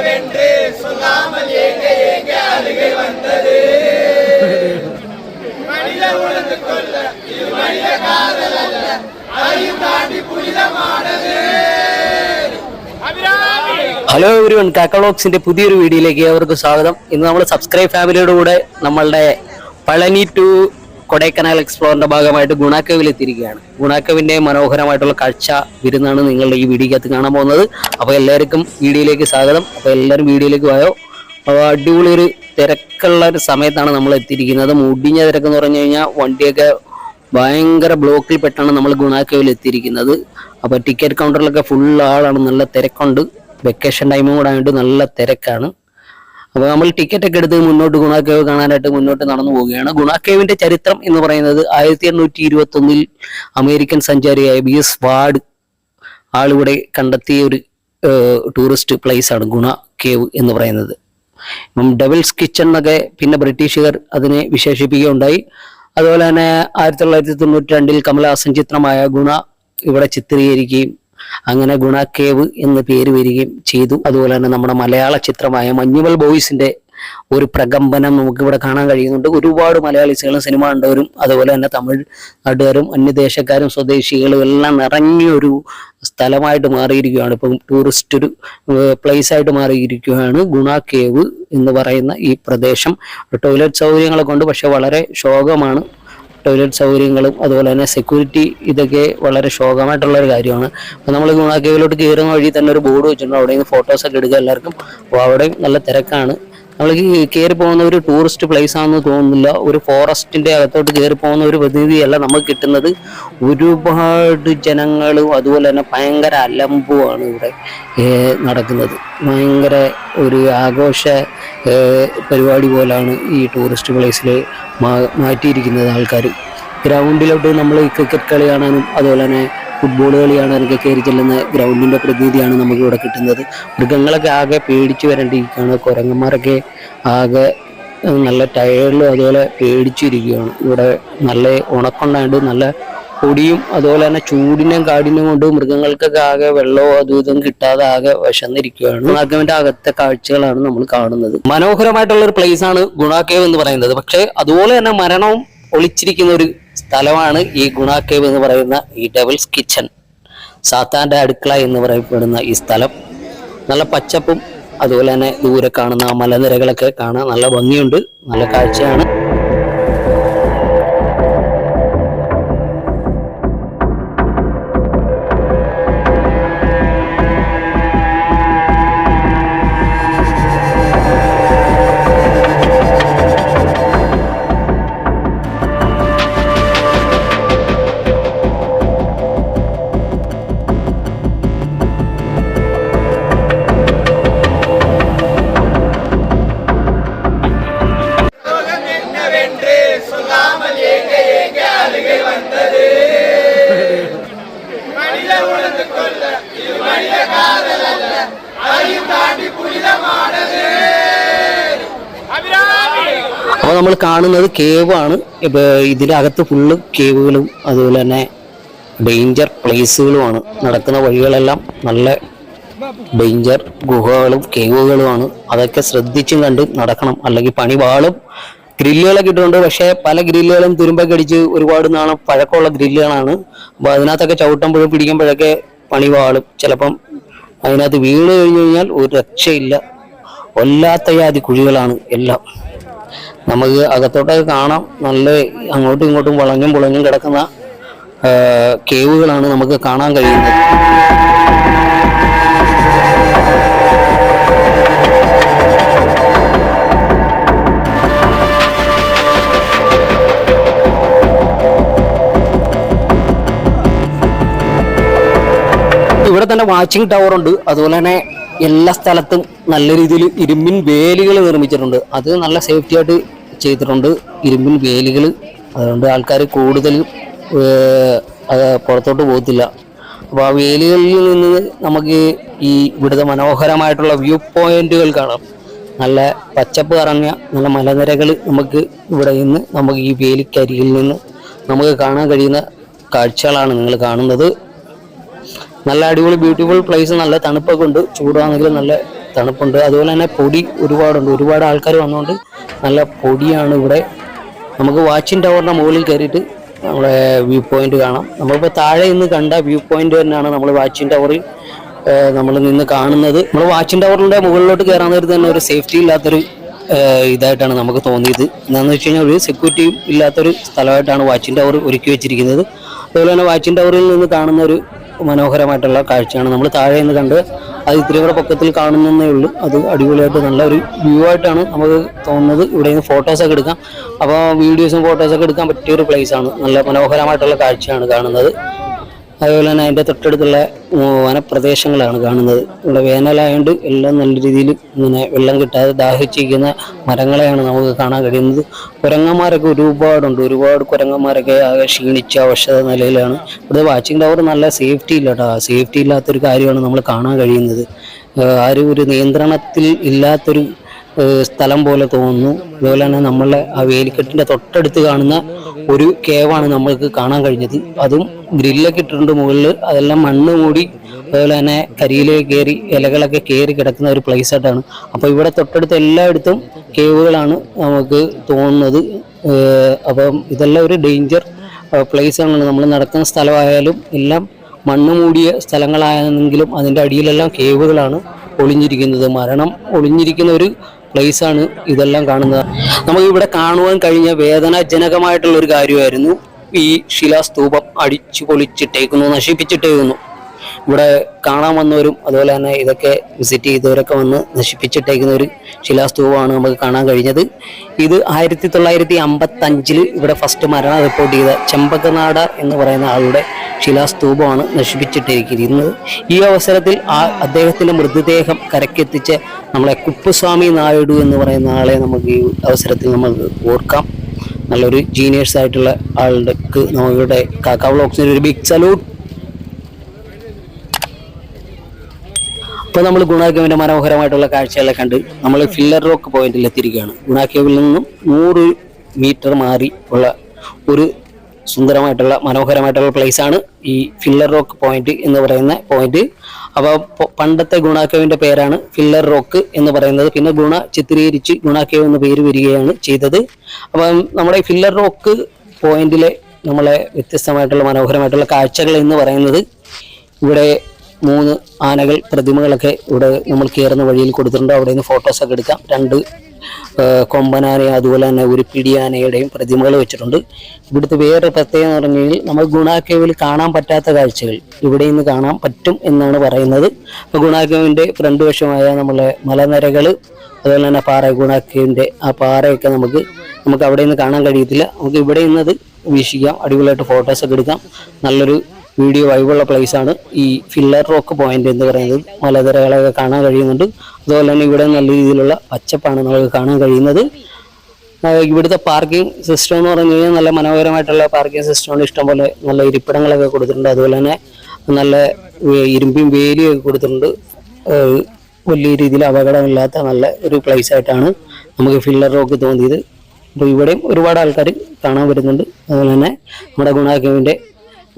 என்னவென்று சொல்லாமல் ஏங்க ஏங்க அழுகை வந்தது மனித உணர்ந்து கொள்ள இது மனித காதல் அல்ல அதையும் தாண்டி புனிதமானது அபிராமி ഹലോ എവരിവൺ കാക്കളോക്സിന്റെ പുതിയൊരു വീഡിയോയിലേക്ക് ഏവർക്കും സ്വാഗതം ഇന്ന് നമ്മൾ സബ്സ്ക്രൈബ് ഫാമിലിയുടെ കൂടെ നമ്മളുടെ പളനി ടു കൊടൈക്കനാൽ എക്സ്പ്ലോറിന്റെ ഭാഗമായിട്ട് ഗുണാക്കവിൽ എത്തിയിരിക്കുകയാണ്. ഗുണാക്കവിന്റെ മനോഹരമായിട്ടുള്ള കാഴ്ച വിരുന്നാണ് നിങ്ങളുടെ ഈ വീഡിയോക്കകത്ത് കാണാൻ പോകുന്നത്. അപ്പോൾ എല്ലാവർക്കും വീഡിയോയിലേക്ക് സ്വാഗതം. അപ്പോൾ എല്ലാവരും വീഡിയോയിലേക്ക് പോയോ അടിപൊളി ഒരു തിരക്കുള്ള ഒരു സമയത്താണ് നമ്മൾ എത്തിയിരിക്കുന്നത്. മുടിഞ്ഞ തിരക്ക് എന്ന് പറഞ്ഞു കഴിഞ്ഞാൽ വണ്ടിയൊക്കെ ഭയങ്കര ബ്ലോക്കിൽ പെട്ടാണ് നമ്മൾ ഗുണാക്കവിൽ എത്തിയിരിക്കുന്നത്. അപ്പോൾ ടിക്കറ്റ് കൗണ്ടറിലൊക്കെ ഫുൾ ആളാണ്. നല്ല തിരക്കുണ്ട്. വെക്കേഷൻ ടൈമും കൂടെ ആയതുകൊണ്ട് നല്ല തിരക്കാണ്. അപ്പോൾ നമ്മൾ ടിക്കറ്റ് ഒക്കെ എടുത്ത് മുന്നോട്ട് ഗുണാക്കേവ് കാണാനായിട്ട് മുന്നോട്ട് നടന്നു പോവുകയാണ്. ഗുണാക്കേവിന്റെ ചരിത്രം എന്ന് പറയുന്നത് ആയിരത്തി എണ്ണൂറ്റി ഇരുപത്തി ഒന്നിൽ അമേരിക്കൻ സഞ്ചാരിയായ ബി എസ് വാർഡ് ആളിവിടെ കണ്ടെത്തിയ ഒരു ടൂറിസ്റ്റ് പ്ലേസ് ആണ് ഗുണ കേവ് എന്ന് പറയുന്നത്. ഡബിൾസ് കിച്ചൺ എന്നൊക്കെ പിന്നെ ബ്രിട്ടീഷുകാർ അതിനെ വിശേഷിപ്പിക്കുകയുണ്ടായി. അതുപോലെ തന്നെ ആയിരത്തി തൊള്ളായിരത്തി തൊണ്ണൂറ്റി രണ്ടിൽ കമലഹാസൻ ചിത്രമായ ഗുണ ഇവിടെ ചിത്രീകരിക്കുകയും അങ്ങനെ ഗുണ കേവ് എന്ന് പേര് വരികയും ചെയ്തു. അതുപോലെ തന്നെ നമ്മുടെ മലയാള ചിത്രമായ മഞ്ഞുമൽ ബോയ്സിന്റെ ഒരു പ്രകമ്പനം നമുക്കിവിടെ കാണാൻ കഴിയുന്നുണ്ട്. ഒരുപാട് മലയാളികളും സിനിമ കണ്ടവരും അതുപോലെ തന്നെ തമിഴ് നാട്ടുകാരും അന്യദേശക്കാരും സ്വദേശികളും എല്ലാം നിറഞ്ഞൊരു സ്ഥലമായിട്ട് മാറിയിരിക്കുകയാണ്. ഇപ്പം ടൂറിസ്റ്റ് ഒരു പ്ലേസ് ആയിട്ട് മാറിയിരിക്കുകയാണ് ഗുണ കേവ് എന്ന് പറയുന്ന ഈ പ്രദേശം. ടോയ്ലറ്റ് സൗകര്യങ്ങളൊക്കെ ഉണ്ട് പക്ഷെ വളരെ ശോകമാണ്. ടോയ്ലറ്റ് സൗകര്യങ്ങളും അതുപോലെ തന്നെ സെക്യൂരിറ്റി ഇതൊക്കെ വളരെ ശോകമായിട്ടുള്ള ഒരു കാര്യമാണ് അപ്പോൾ നമ്മൾ ഗുണാക്കേവിലോട്ട് കയറുന്ന വഴി തന്നെ ഒരു ബോർഡ് വെച്ചിട്ടുണ്ട്. അവിടെ നിന്ന് ഫോട്ടോസൊക്കെ എടുക്കുക എല്ലാവർക്കും. അപ്പോൾ അവിടെയും നല്ല തിരക്കാണ്. നമ്മൾ കയറി പോകുന്ന ഒരു ടൂറിസ്റ്റ് പ്ലേസ് ആണെന്ന് തോന്നുന്നില്ല. ഒരു ഫോറസ്റ്റിന്റെ അകത്തോട്ട് കയറി പോകുന്ന ഒരു പ്രതിനിധിയല്ല നമുക്ക് കിട്ടുന്നത്. ഒരുപാട് ജനങ്ങളും അതുപോലെ തന്നെ ഭയങ്കര അലമ്പുമാണ് ഇവിടെ നടക്കുന്നത്. ഭയങ്കര ഒരു ആഘോഷ പരിപാടി പോലാണ് ഈ ടൂറിസ്റ്റ് പ്ലേസിൽ മാറ്റിയിരിക്കുന്നത് ആൾക്കാർ ഗ്രൗണ്ടിലോട്ട് നമ്മൾ ക്രിക്കറ്റ് കളി കാണാനും അതുപോലെ തന്നെ ഫുട്ബോൾ കളിയാണ് കാണാനൊക്കെ കയറി ചെല്ലുന്ന ഗ്രൗണ്ടിന്റെ പ്രതിനിധിയാണ് നമുക്ക് ഇവിടെ കിട്ടുന്നത്. മൃഗങ്ങളൊക്കെ ആകെ പേടിച്ചു വരേണ്ടിയിരിക്കുകയാണ് കുരങ്ങന്മാരൊക്കെ ആകെ നല്ല ടയറിലും അതുപോലെ പേടിച്ചിരിക്കുകയാണ്. ഇവിടെ നല്ല ഉണക്കുണ്ടായത് നല്ല പൊടിയും അതുപോലെ തന്നെ ചൂടിനെയും കാടിനെയും കൊണ്ട് മൃഗങ്ങൾക്കൊക്കെ ആകെ വെള്ളവും അതും ഇതും കിട്ടാതെ ആകെ വിശന്നിരിക്കുകയാണ്. ഗുണാക്കേവിന്റെ അകത്തെ കാഴ്ചകളാണ് നമ്മൾ കാണുന്നത്. മനോഹരമായിട്ടുള്ള ഒരു പ്ലേസ് ആണ് ഗുണാക്കേവ് എന്ന് പറയുന്നത്. പക്ഷേ അതുപോലെ തന്നെ മരണവും ഒളിച്ചിരിക്കുന്ന ഒരു സ്ഥലമാണ് ഈ ഗുണാക്കേവ് എന്ന് പറയുന്ന ഈ ഡബിൾസ് കിച്ചൺ സാത്താന്റെ അടുക്കള എന്ന് പറയപ്പെടുന്ന ഈ സ്ഥലം. നല്ല പച്ചപ്പും അതുപോലെ തന്നെ ദൂരെ കാണുന്ന മലനിരകളൊക്കെ കാണാൻ നല്ല ഭംഗിയുണ്ട്. നല്ല കാഴ്ചയാണ്. അപ്പോൾ നമ്മൾ കാണുന്നത് കേവ് ആണ്. ഇപ്പൊ ഇതിനകത്ത് ഫുള്ള് കേവുകളും അതുപോലെ തന്നെ ഡേഞ്ചർ പ്ലേസുകളുമാണ് നടക്കുന്ന വഴികളെല്ലാം നല്ല ഡേഞ്ചർ ഗുഹകളും കേവുകളുമാണ് അതൊക്കെ ശ്രദ്ധിച്ചും കണ്ട് നടക്കണം. അല്ലെങ്കിൽ പണി വാളും ഗ്രില്ലുകളൊക്കെ ഇട്ടിട്ടുണ്ട്. പക്ഷേ പല ഗ്രില്ലുകളും തുരുമ്പൊക്കെ അടിച്ച് ഒരുപാട് നാളെ പഴക്കമുള്ള ഗ്രില്ലുകളാണ്. അപ്പോൾ അതിനകത്തൊക്കെ ചവിട്ടുമ്പോഴും പിടിക്കുമ്പോഴൊക്കെ പണി വാളും ചിലപ്പം അതിനകത്ത് വീണ് കഴിഞ്ഞു കഴിഞ്ഞാൽ ഒരു രക്ഷയില്ല. വല്ലാത്ത ജാതി കുഴികളാണ് എല്ലാം. നമുക്ക് അകത്തോട്ടൊക്കെ കാണാം. നല്ല അങ്ങോട്ടും ഇങ്ങോട്ടും വളഞ്ഞും പുളഞ്ഞും കിടക്കുന്ന കേവുകളാണ് നമുക്ക് കാണാൻ കഴിയുന്നത്. ഇവിടെ തന്നെ വാച്ചിങ് ടവർ ഉണ്ട്. അതുപോലെ തന്നെ എല്ലാ സ്ഥലത്തും നല്ല രീതിയിൽ ഇരുമ്പിൻ വേലികൾ നിർമ്മിച്ചിട്ടുണ്ട്. അത് നല്ല സേഫ്റ്റി ആയിട്ട് ചെയ്തിട്ടുണ്ട്. ഇരുമ്പിൻ വേലികൾ. അതുകൊണ്ട് ആൾക്കാർ കൂടുതൽ പുറത്തോട്ട് പോകത്തില്ല. അപ്പോൾ ആ വേലികളിൽ നിന്ന് നമുക്ക് ഈ ഇവിടുത്തെ മനോഹരമായിട്ടുള്ള വ്യൂ പോയിന്റുകൾ കാണാം. നല്ല പച്ചപ്പ് നിറഞ്ഞ നല്ല മലനിരകൾ നമുക്ക് ഇവിടെ നിന്ന് നമുക്ക് ഈ വേലിക്കരിയിൽ നിന്ന് നമുക്ക് കാണാൻ കഴിയുന്ന കാഴ്ചകളാണ് നിങ്ങൾ കാണുന്നത്. നല്ല അടിപൊളി ബ്യൂട്ടിഫുൾ പ്ലേസ് നല്ല തണുപ്പൊക്കെ ഉണ്ട്. ചൂടാണെങ്കിലും നല്ല തണുപ്പുണ്ട്. അതുപോലെ തന്നെ പൊടി ഒരുപാടുണ്ട്. ഒരുപാട് ആൾക്കാർ വന്നുകൊണ്ട് നല്ല പൊടിയാണ് ഇവിടെ. നമുക്ക് വാച്ചിൻ ടവറിന്റെ മുകളിൽ കയറിയിട്ട് നമ്മളെ വ്യൂ പോയിന്റ് കാണാം. നമ്മളിപ്പോൾ താഴെ നിന്ന് കണ്ട വ്യൂ പോയിന്റ് തന്നെയാണ് നമ്മൾ വാച്ചിൻ ടവറിൽ നമ്മൾ നിന്ന് കാണുന്നത്. നമ്മൾ വാച്ചിൻ ടവറിന്റെ മുകളിലോട്ട് കയറാൻ നേരത്ത് തന്നെ ഒരു സേഫ്റ്റി ഇല്ലാത്തൊരു ഇതായിട്ടാണ് നമുക്ക് തോന്നിയത്. എന്താണെന്ന് വെച്ച് കഴിഞ്ഞാൽ ഒരു സെക്യൂരിറ്റിയും ഇല്ലാത്തൊരു സ്ഥലമായിട്ടാണ് വാച്ചിൻ ടവർ ഒരുക്കി വെച്ചിരിക്കുന്നത്. അതുപോലെ തന്നെ വാച്ചിൻ ടവറിൽ നിന്ന് കാണുന്ന ഒരു മനോഹരമായിട്ടുള്ള കാഴ്ചയാണ്. നമ്മൾ താഴെ നിന്ന് കണ്ട് അത് കൂടെ പൊക്കത്തിൽ കാണുന്നതേ ഉള്ളൂ. അത് അടിപൊളിയായിട്ട് നല്ല ഒരു വ്യൂ ആയിട്ടാണ് നമുക്ക് തോന്നുന്നത്. ഇവിടെ നിന്ന് ഫോട്ടോസൊക്കെ എടുക്കാം. അപ്പോൾ വീഡിയോസും ഫോട്ടോസൊക്കെ എടുക്കാൻ പറ്റിയ ഒരു പ്ലേസ് ആണ്. നല്ല മനോഹരമായിട്ടുള്ള കാഴ്ചയാണ് കാണുന്നത്. അതുപോലെ തന്നെ അതിന്റെ തൊട്ടടുത്തുള്ള വനപ്രദേശങ്ങളാണ് കാണുന്നത്. ഇവിടെ വേനലായതുകൊണ്ട് എല്ലാം നല്ല രീതിയിൽ ഇങ്ങനെ വെള്ളം കിട്ടാതെ ദാഹിച്ചിരിക്കുന്ന മരങ്ങളെയാണ് നമുക്ക് കാണാൻ കഴിയുന്നത്. കുരങ്ങന്മാരൊക്കെ ഒരുപാടുണ്ട്. ഒരുപാട് കുരങ്ങന്മാരൊക്കെ ആകെ ക്ഷീണിച്ച അവശത നിലയിലാണ്. ഇവിടെ വാച്ചിങ് ടവർ നല്ല സേഫ്റ്റി ഇല്ല കേട്ടോ സേഫ്റ്റി ഇല്ലാത്തൊരു കാര്യമാണ് നമ്മൾ കാണാൻ കഴിയുന്നത്. ആരും ഒരു നിയന്ത്രണത്തിൽ ഇല്ലാത്തൊരു സ്ഥലം പോലെ തോന്നുന്നു. അതുപോലെ തന്നെ നമ്മളെ ആ വേലിക്കെട്ടിന്റെ തൊട്ടടുത്ത് കാണുന്ന ഒരു കേവാണ് നമ്മൾക്ക് കാണാൻ കഴിഞ്ഞത്. അതും ഗ്രില്ലൊക്കെ ഇട്ടിട്ടുണ്ട് മുകളിൽ അതെല്ലാം മണ്ണ് മൂടി അതുപോലെ തന്നെ കരിയിലേക്ക് കയറി ഇലകളൊക്കെ കയറി കിടക്കുന്ന ഒരു പ്ലേസ് ആയിട്ടാണ്. അപ്പോൾ ഇവിടെ തൊട്ടടുത്ത് എല്ലായിടത്തും കേവുകളാണ് നമുക്ക് തോന്നുന്നത്. അപ്പം ഇതെല്ലാം ഒരു ഡേഞ്ചർ പ്ലേസ് ആണ് നമ്മൾ നടക്കുന്ന സ്ഥലമായാലും എല്ലാം മണ്ണ് മൂടിയ സ്ഥലങ്ങളായെങ്കിലും അതിന്റെ അടിയിലെല്ലാം കേവുകളാണ് ഒളിഞ്ഞിരിക്കുന്നത്. മരണം ഒളിഞ്ഞിരിക്കുന്ന ഒരു പ്ലേസ് ആണ് ഇതെല്ലാം കാണുന്നത്. നമുക്ക് ഇവിടെ കാണുവാൻ കഴിഞ്ഞ വേദനാജനകമായിട്ടുള്ള ഒരു കാര്യമായിരുന്നു ഈ ശിലാസ്തൂപം അടിച്ചു പൊളിച്ചിട്ടേക്കുന്നു നശിപ്പിച്ചിട്ടേക്കുന്നു. ഇവിടെ കാണാൻ വന്നവരും അതുപോലെ തന്നെ ഇതൊക്കെ വിസിറ്റ് ചെയ്തവരൊക്കെ വന്ന് നശിപ്പിച്ചിട്ടേക്കുന്ന ഒരു ശിലാസ്തൂപമാണ് നമുക്ക് കാണാൻ കഴിഞ്ഞത്. ഇത് ആയിരത്തി തൊള്ളായിരത്തി അമ്പത്തി അഞ്ചിൽ ഇവിടെ ഫസ്റ്റ് മരണം റിപ്പോർട്ട് ചെയ്ത ചെമ്പകനാട എന്ന് പറയുന്ന ആളുടെ ശിലാസ്തൂപമാണ് നശിപ്പിച്ചിട്ടിരിക്കുന്നത്. ഈ അവസരത്തിൽ ആ അദ്ദേഹത്തിന്റെ മൃതദേഹം കരക്കെത്തിച്ച് നമ്മളെ കുപ്പുസ്വാമി നായിഡു എന്ന് പറയുന്ന ആളെ നമുക്ക് ഈ അവസരത്തിൽ നമ്മൾ ഓർക്കാം. നല്ലൊരു ജീനിയേഴ്സ് ആയിട്ടുള്ള ആളുടെ നമ്മുടെ കാക്കാ വ്ളോഗ്സിന് ഒരു ബിഗ് സല്യൂട്ട് ഇപ്പോൾ നമ്മൾ ഗുണാക്കേവിന്റെ മനോഹരമായിട്ടുള്ള കാഴ്ചകളെ കണ്ട് നമ്മൾ ഫില്ലർ റോക്ക് പോയിന്റിൽ എത്തിയിരിക്കുകയാണ്. ഗുണാക്കേവിൽ നിന്നും നൂറ് മീറ്റർ മാറി ഉള്ള ഒരു സുന്ദരമായിട്ടുള്ള മനോഹരമായിട്ടുള്ള ആണ് ഈ ഫില്ലർ റോക്ക് പോയിന്റ് എന്ന് പറയുന്ന പോയിന്റ്. അപ്പോൾ പണ്ടത്തെ ഗുണാക്കേവിന്റെ പേരാണ് ഫില്ലർ റോക്ക് എന്ന് പറയുന്നത്. പിന്നെ ഗുണ ചിത്രീകരിച്ച് ഗുണാക്കേവ് എന്ന പേര് വരികയാണ് ചെയ്തത്. അപ്പം നമ്മുടെ ഫില്ലർ റോക്ക് പോയിന്റിലെ നമ്മളെ വ്യത്യസ്തമായിട്ടുള്ള മനോഹരമായിട്ടുള്ള കാഴ്ചകൾ എന്ന് പറയുന്നത് ഇവിടെ മൂന്ന് ആനകൾ പ്രതിമകളൊക്കെ ഇവിടെ നമ്മൾ കയറുന്ന വഴിയിൽ കൊടുത്തിട്ടുണ്ട്. അവിടെ നിന്ന് ഫോട്ടോസൊക്കെ എടുക്കാം. രണ്ട് കൊമ്പനാന കൊമ്പനാനയും അതുപോലെ തന്നെ ഒരു പിടിയാനയുടെയും പ്രതിമകൾ വെച്ചിട്ടുണ്ട്. ഇവിടുത്തെ വേറെ പ്രത്യേകത എന്ന് പറഞ്ഞു കഴിഞ്ഞാൽ നമ്മൾ ഗുണാക്കേവിൽ കാണാൻ പറ്റാത്ത കാഴ്ചകൾ ഇവിടെ നിന്ന് കാണാൻ പറ്റും എന്നാണ് പറയുന്നത്. അപ്പോൾ ഗുണാക്കേവിന്റെ ഫ്രണ്ട് വശമായ നമ്മളെ മലനിരകൾ അതുപോലെ തന്നെ പാറ ഗുണാക്കേവിന്റെ ആ പാറയൊക്കെ നമുക്ക് നമുക്ക് അവിടെ നിന്ന് കാണാൻ കഴിയത്തില്ല. നമുക്ക് ഇവിടെ നിന്നത് വീക്ഷിക്കാം. അടിപൊളിയായിട്ട് ഫോട്ടോസൊക്കെ എടുക്കാം. നല്ലൊരു വീഡിയോ വൈബുള്ള ആണ് ഈ ഫില്ലർ റോക്ക് പോയിന്റ് എന്ന് പറയുന്നത്. മലനിരകളൊക്കെ കാണാൻ കഴിയുന്നുണ്ട്. അതുപോലെ തന്നെ ഇവിടെ നല്ല രീതിയിലുള്ള പച്ചപ്പാണ് നമുക്ക് കാണാൻ കഴിയുന്നത്. ഇവിടുത്തെ പാർക്കിംഗ് സിസ്റ്റം എന്ന് പറഞ്ഞു കഴിഞ്ഞാൽ നല്ല മനോഹരമായിട്ടുള്ള പാർക്കിംഗ് സിസ്റ്റമാണ് ഇഷ്ടംപോലെ നല്ല ഇരിപ്പിടങ്ങളൊക്കെ കൊടുത്തിട്ടുണ്ട്. അതുപോലെ തന്നെ നല്ല ഇരുമ്പിയും വേലിയും വേലിയൊക്കെ കൊടുത്തിട്ടുണ്ട്. വലിയ രീതിയിൽ അപകടമില്ലാത്ത നല്ല ഒരു പ്ലേസ് ആയിട്ടാണ് നമുക്ക് ഫില്ലർ റോക്ക് തോന്നിയത്. അപ്പോൾ ഇവിടെയും ഒരുപാട് ആൾക്കാർ കാണാൻ വരുന്നുണ്ട്. അതുപോലെ തന്നെ നമ്മുടെ ഗുണാക്കേവിന്റെ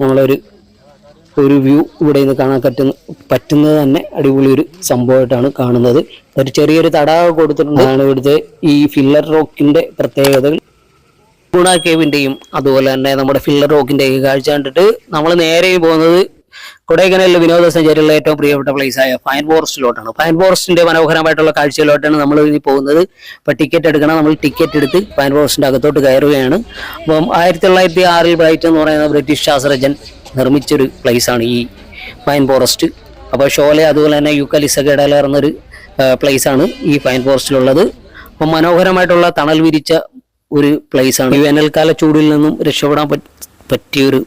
നമ്മളൊരു ഒരു വ്യൂ ഇവിടെ നിന്ന് കാണാൻ പറ്റുന്ന പറ്റുന്നത് തന്നെ അടിപൊളി ഒരു സംഭവമായിട്ടാണ് കാണുന്നത്. ഒരു ചെറിയൊരു തടാകം കൊടുത്തിട്ടുണ്ടാണ് ഇവിടുത്തെ ഈ ഫില്ലർ റോക്കിന്റെ പ്രത്യേകതകൾ. ഗുണ കേവിന്റെയും അതുപോലെ തന്നെ നമ്മുടെ ഫില്ലർ റോക്കിന്റെയും കാഴ്ച കണ്ടിട്ട് നമ്മൾ നേരെ പോകുന്നത് കൊടൈക്കനാലിലെ വിനോദസഞ്ചാരികളുടെ ഏറ്റവും പ്രിയപ്പെട്ട പ്ലേസായ ഫൈൻ ഫോറസ്റ്റിലോട്ടാണ് ഫൈൻ ഫോറസ്റ്റിന്റെ മനോഹരമായിട്ടുള്ള കാഴ്ചയിലോട്ടാണ് നമ്മൾ ഇനി പോകുന്നത്. ഇപ്പൊ ടിക്കറ്റ് എടുക്കണം. നമ്മൾ ടിക്കറ്റ് എടുത്ത് ഫൈൻ ഫോറസ്റ്റിന്റെ അകത്തോട്ട് കയറുകയാണ്. അപ്പം ആയിരത്തി തൊള്ളായിരത്തി ആറിൽ ബ്രൈറ്റ് എന്ന് പറയുന്ന ബ്രിട്ടീഷ് ശാസ്ത്രജ്ഞൻ നിർമ്മിച്ചൊരു ആണ് ഈ പൈൻ ഫോറസ്റ്റ് അപ്പോൾ ഷോലെ അതുപോലെ തന്നെ യൂക്കലിസൊക്കെ എന്നൊരു place ആണ് ഈ പൈൻ ഫോറസ്റ്റിലുള്ളത് അപ്പം മനോഹരമായിട്ടുള്ള തണൽ വിരിച്ച ഒരു ആണ്. ഈ വേനൽക്കാല ചൂടിൽ നിന്നും രക്ഷപ്പെടാൻ പറ്റിയൊരു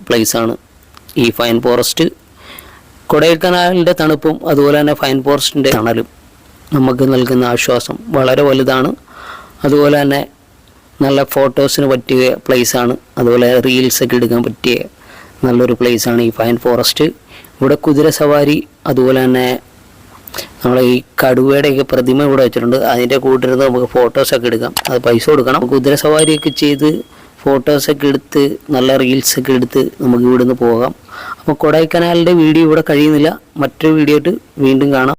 ആണ് ഈ ഫൈൻ ഫോറസ്റ്റ് കൊടൈക്കനാലിന്റെ തണുപ്പും അതുപോലെ തന്നെ ഫൈൻ ഫോറസ്റ്റിന്റെ തണലും നമുക്ക് നൽകുന്ന ആശ്വാസം വളരെ വലുതാണ്. അതുപോലെ തന്നെ നല്ല ഫോട്ടോസിന് പറ്റിയ ആണ്. അതുപോലെ റീൽസൊക്കെ എടുക്കാൻ പറ്റിയ നല്ലൊരു ആണ് ഈ ഫൈൻ ഫോറസ്റ്റ് ഇവിടെ കുതിര സവാരി അതുപോലെ തന്നെ നമ്മളെ ഈ കടുവയുടെയൊക്കെ പ്രതിമ ഇവിടെ വെച്ചിട്ടുണ്ട്. അതിന്റെ കൂട്ടിരുന്ന് നമുക്ക് ഫോട്ടോസൊക്കെ എടുക്കാം. അത് പൈസ കൊടുക്കണം. കുതിര സവാരിയൊക്കെ ചെയ്ത് ഫോട്ടോസൊക്കെ എടുത്ത് നല്ല റീൽസൊക്കെ എടുത്ത് നമുക്ക് ഇവിടുന്ന് പോകാം. അപ്പോൾ കൊടൈക്കനാലിന്റെ വീഡിയോ ഇവിടെ കഴിയുന്നില്ല. മറ്റൊരു വീഡിയോ ആയിട്ട് വീണ്ടും കാണാം.